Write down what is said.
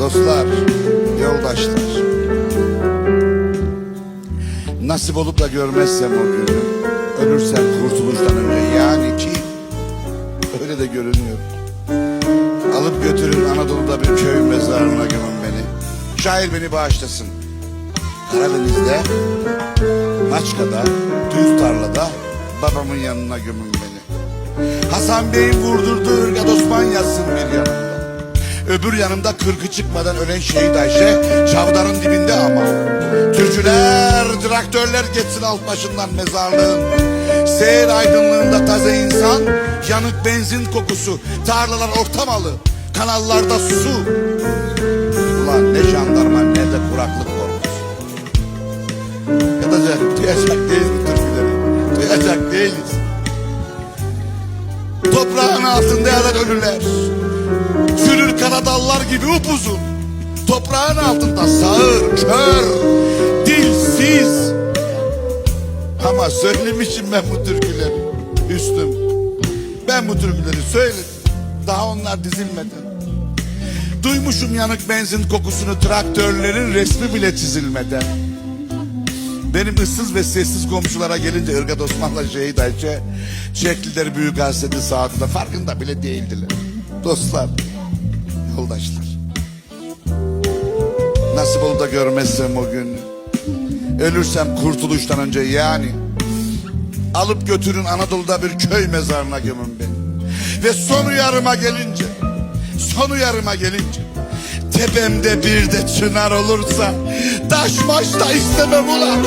dostlar, yoldaşlar. Nasip olup da görmezsem o günü, ölürsem kurtuluştan önce yani ki öyle de görünüyor. Alıp götürün Anadolu'da bir köy mezarına gömün beni. Şair beni bağışlasın. Karadeniz'de, Maçka'da, düz tarlada babamın yanına gömün beni. Hasan Bey'in vurdurduğu ırgat Osman yazsın bir yanımda. Öbür yanımda kırkı çıkmadan ölen şehit Ayşe Çavdar'ın dibinde ama. Türküler, traktörler geçsin alt başından mezarlığın. Seyir aydınlığında taze insan, yanık benzin kokusu, tarlalar ortamalı, kanallarda su. Ulan ne jandarma ne de kuraklık korkusu. Yatacak, duyacak değiliz bu türküleri. Duyacak değiliz. Toprağın altında yatan ölüler. Dallar gibi upuzun. Toprağın altında sağır, kör, dilsiz. Ama söylemişim ben bu türküleri. Üstüm. Ben bu türküleri söyledim. Daha onlar dizilmeden. Duymuşum yanık benzin kokusunu traktörlerin resmi bile çizilmeden. Benim ıssız ve sessiz komşulara gelince Irgat Osman'la Şehit Ayşe çektiler büyük hasreti sağında farkında bile değildiler. Dostlar, yoldaşlar. Nasip olur da görmezsem o gün. Ölürsem kurtuluştan önce yani. Alıp götürün Anadolu'da bir köy mezarına gömün beni. Ve son uyarıma gelince, son uyarıma gelince tepemde bir de çınar olursa taş maş da istemem ulan.